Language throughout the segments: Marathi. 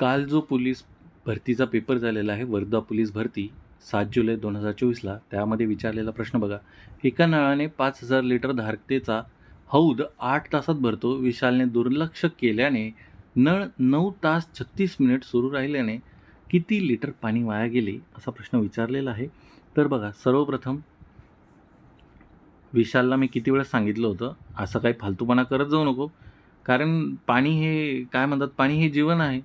काल जो पोलीस भरतीचा पेपर झालेला आहे वर्धा पोलीस भरती सात जुलै दोन हजार चोवीसला त्यामध्ये विचारलेला प्रश्न बघा. एका नळाने पाच हजार लिटर धारकतेचा हौद आठ तासात भरतो विशालने दुर्लक्ष केल्याने नळ नऊ तास छत्तीस मिनिट सुरू राहिल्याने किती लिटर पाणी वाया गेले असा प्रश्न विचारलेला आहे. तर बघा सर्वप्रथम विशालला मी किती वेळा सांगितलं होतं असं काही फालतूपणा करत जाऊ नको. कारण पाणी हे काय म्हणतात पाणी हे जीवन आहे.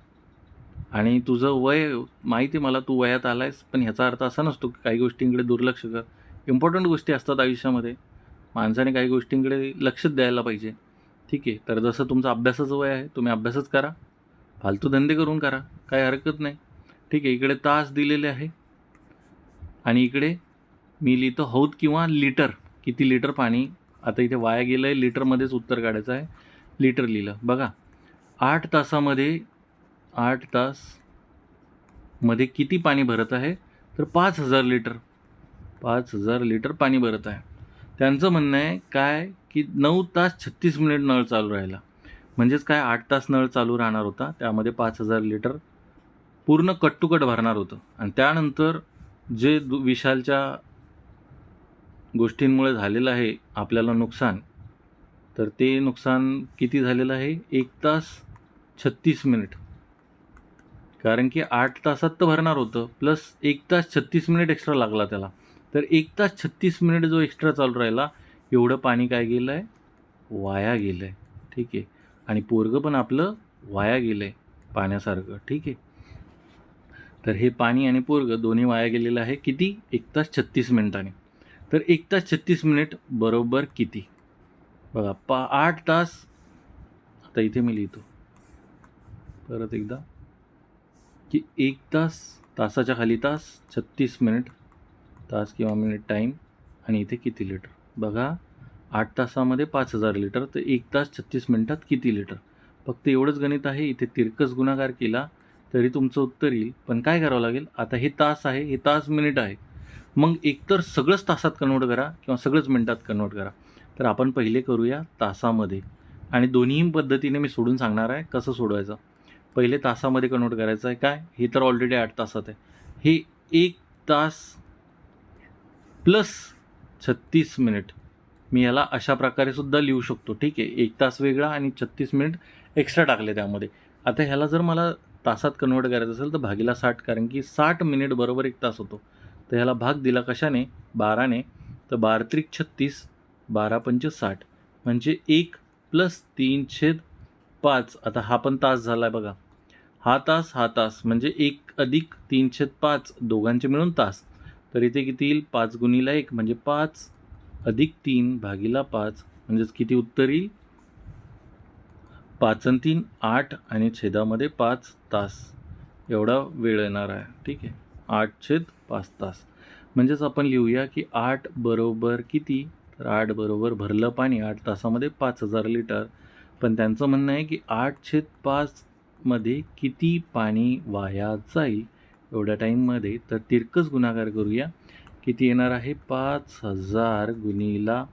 आणि तुझं वय माहिती आहे मला तू वयात आला आहेस पण ह्याचा अर्थ असा नसतो की काही गोष्टींकडे दुर्लक्ष कर. इम्पॉर्टंट गोष्टी असतात आयुष्यामध्ये. माणसाने काही गोष्टींकडे लक्षच द्यायला पाहिजे. ठीक आहे तर जसं तुमचं अभ्यासाचं वय आहे तुम्ही अभ्यासच करा. फालतू धंदे करून करा काही हरकत नाही. ठीक आहे इकडे तास दिलेले आहे. आणि इकडे मी लिहितो हौद किंवा लिटर. किती लिटर पाणी? आता इथे वाया गेलं आहे लिटरमध्येच उत्तर काढायचं आहे. लिटर लिहिलं. बघा आठ तासामध्ये आठ तासमध्ये किती पाणी भरत आहे? तर पाच हजार लिटर. पाच हजार लिटर पाणी भरत आहे. त्यांचं म्हणणं आहे काय की नऊ तास छत्तीस मिनिट नळ चालू राहिला. म्हणजेच काय आठ तास नळ चालू राहणार होता त्यामध्ये पाच हजार लिटर पूर्ण कट भरणार होतं. आणि त्यानंतर जे दु विशालच्या गोष्टींमुळे झालेलं आहे आपल्याला नुकसान तर ते नुकसान किती झालेलं आहे? एक तास छत्तीस मिनिट. कारण की आठ तासात तर भरणार होतं. प्लस एक तास छत्तीस मिनिट एक्स्ट्रा लागला त्याला. तर एक तास छत्तीस मिनिट जो एक्स्ट्रा चालू राहिला एवढं पाणी काय गेलं आहे वाया गेलं आहे ठीक आहे. आणि पोरगं पण आपलं वाया गेलं आहे पाण्यासारखं. ठीक आहे. तर हे पाणी आणि पोरगं दोन्ही वाया गेलेलं आहे किती? एक तास छत्तीस मिनिटाने. तर एक तास छत्तीस मिनिट बरोबर किती? बघा पा आठ तास. आता इथे मी लिहितो. परत एकदा. की एक तास तासाच्या खाली तास छत्तीस मिनिट तास किंवा मिनिट टाईम आणि इथे किती लिटर? बघा आठ तासामध्ये पाच हजार लिटर तर एक तास छत्तीस मिनिटात किती लिटर? फक्त एवढंच गणित आहे इथे तिरकस गुणाकार केला तरी तुमचं उत्तर येईल. पण काय करावं लागेल? आता हे तास आहे हे तास मिनिट आहे. मग एकतर सगळंच तासात कन्वर्ट करा किंवा सगळंच मिनिटात कन्वर्ट करा. तर आपण पहिले करूया तासामध्ये. आणि दोन्ही पद्धतीने मी सोडून सांगणार आहे कसं सोडवायचं? पहिले तासामध्ये कन्वर्ट करायचं आहे. काय? हे तर ऑलरेडी आठ तासात आहे. हे एक तास प्लस छत्तीस मिनिट मी याला अशा प्रकारे सुद्धा लिहू शकतो. ठीक आहे? एक तास वेगळा आणि छत्तीस मिनिट एक्स्ट्रा टाकले त्यामध्ये. आता ह्याला जर मला तासात कन्वर्ट करायचं असेल तर भागीला साठ कारण की साठ मिनिट बरोबर एक तास होतो. तर ह्याला भाग दिला कशाने? बाराने. तर बारा त्रिक छत्तीस बारा पंच साठ. म्हणजे एक प्लस तीन छेद पाच. आता हा पण तास झाला आहे बघा. हा तास हा तास. म्हणजे एक अधिक तीन छेद पाच दोघांचे मिळून तास. तर इथे किती येईल? पाच गुणीला एक म्हणजे पाच अधिक तीन भागीला पाच म्हणजेच किती उत्तर येईल? पाच आणि तीन आठ आणि छेदामध्ये पाच तास. एवढा वेळ येणार आहे. ठीक आहे? आठ छेद पाच तास. म्हणजेच आपण लिहूया की आठ बरोबर किती? तर आठ बरोबर भरलं पाणी आठ तासामध्ये पाच हजार लिटर. पण त्यांचं म्हणणं आहे की आठ छेद पाच मध्ये किती पाणी वाया जाईल एवढ्या टाईममध्ये तर तिरकस गुणाकार करूया. किती येणार आहे? पाच हजार गुणीला.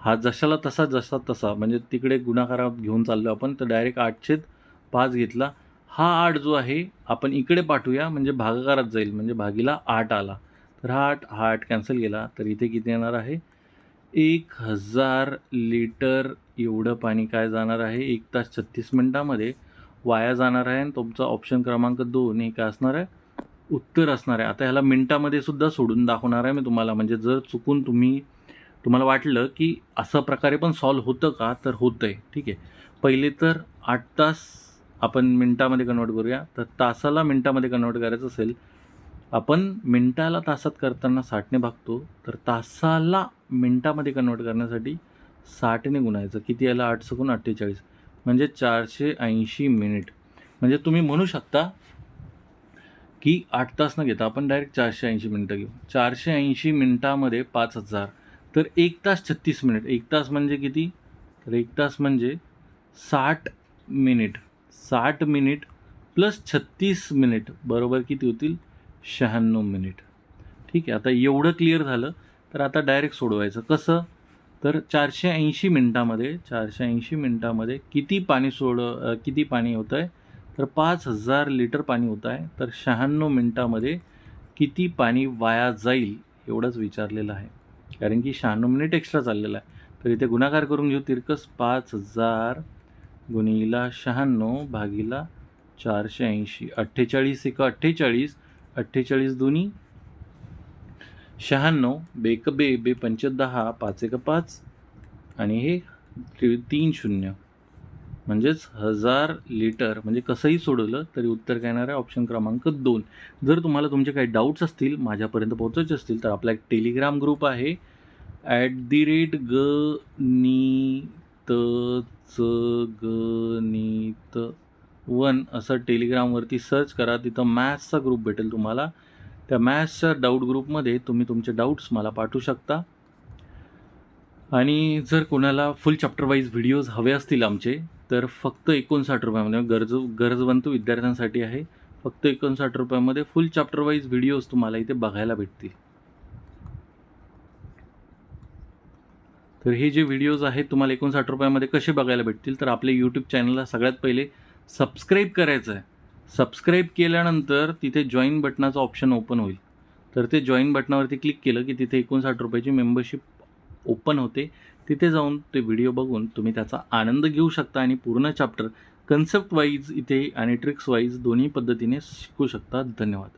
हा जशाला तसा जसा तसा. म्हणजे तिकडे गुणाकारात घेऊन चाललो आपण तर डायरेक्ट आठशेत पाच घेतला. हा आठ जो आहे आपण इकडे पाठवूया. म्हणजे भागाकारात जाईल. म्हणजे भागीला आठ आला. तर हा आठ हा आठ कॅन्सल केला. तर इथे किती येणार आहे? एक हजार लिटर एवढं पाणी काय जाणार आहे? एक तास छत्तीस मिनटामध्ये. वाया जाणार आहे आणि तुमचा ऑप्शन क्रमांक दोन हे काय असणार आहे? उत्तर असणार आहे. आता ह्याला मिनटामध्ये सुद्धा सोडून दाखवणार आहे मी तुम्हाला. म्हणजे जर चुकून तुम्ही तुम्हाला वाटलं की असं प्रकारे पण सॉल्व होतं का? तर होतं आहे ठीक आहे. पहिले तर आठ तास आपण मिनटामध्ये कन्वर्ट करूया. तर तासाला मिनटामध्ये कन्वर्ट करायचं असेल आपण मिनटाला तासात करताना साठने भागतो. तर तासाला मिनटामध्ये कन्वर्ट करण्यासाठी साठने गुणायचं. किती याला? आठ सकून अठ्ठेचाळीस. म्हणजे चारशे ऐंशी मिनिट. म्हणजे तुम्ही म्हणू शकता की आठ तास न घेता आपण डायरेक्ट चारशे ऐंशी मिनटं घेऊ. चारशे ऐंशी मिनटामध्ये पाच हजार. तर एक तास छत्तीस मिनिट. एक तास म्हणजे किती? तर एक तास म्हणजे साठ मिनिट. साठ मिनिट प्लस छत्तीस मिनिट. बरोबर किती होतील? शहाण्णव मिनिट. ठीक आहे. आता एवढं क्लिअर झालं तर आता डायरेक्ट सोडवायचं. कसं? तर चारशे ऐंशी मिनटामध्ये चारशे ऐंशी मिनटामध्ये किती पाणी सोड किती पाणी होतं आहे तर पाच हजार लिटर पाणी होतं आहे तर शहाण्णव मिनटामध्ये किती पाणी वाया जाईल एवढंच विचारलेलं आहे. कारण की शहाण्णव मिनिट एक्स्ट्रा चाललेलं आहे. तर इथे गुणाकार करून घेऊ. तिरकस पाच हजार गुणिला शहाण्णव भागीला चारशे ऐंशी. अठ्ठेचाळीस एक अठ्ठेचाळीस अठ्ठेचाळीस दोन्ही शहाण्णव बेक बे बे पंच पाच एक पाच आणि हे तीन शून्य. म्हणजेच हजार लिटर म्हणजे कसंही सोडवलं तरी उत्तर काय येणार आहे ऑप्शन क्रमांक दोन. जर तुम्हाला तुमचे काही डाऊट्स असतील माझ्यापर्यंत पोहोचायचे असतील तर आपला एक टेलिग्राम ग्रुप आहे. ॲट दी रेट ग नी त च ग नी त वन असं टेलिग्रामवरती सर्च करा. तिथं मॅथ्सचा ग्रुप भेटेल तुम्हाला. त्या मॅथ्सच्या डाऊट ग्रुपमध्ये तुम्ही तुमचे डाऊट्स मला पाठवू शकता. आणि जर कोणाला फुल चॅप्टर वाईज व्हिडिओज हवे असतील आमचे तर फक्त एकोणसाठ रुपयामध्ये गरज गरजवंत विद्यार्थ्यांसाठी आहे. फक्त एकोणसाठ रुपयामध्ये फुल चॅप्टर वाईज व्हिडिओज तुम्हाला इथे बघायला भेटतील. तर हे जे व्हिडिओज आहेत तुम्हाला एकोणसाठ रुपयामध्ये कसे बघायला भेटतील तर आपल्या यूट्यूब चॅनलला सगळ्यात पहिले सबस्क्राईब करायचं आहे. सबस्क्राईब केल्यानंतर तिथे जॉईन बटनाचं ऑप्शन ओपन होईल. तर ते जॉईन बटनावरती क्लिक केलं की तिथे एकोणसाठ रुपयाची मेंबरशिप ओपन होते. तिथे जाऊन ते व्हिडिओ बघून तुम्ही त्याचा आनंद घेऊ शकता आणि पूर्ण चॅप्टर कन्सेप्ट वाईज इथे आणि ट्रिक्स वाईज दोन्ही पद्धतीने शिकू शकता. धन्यवाद.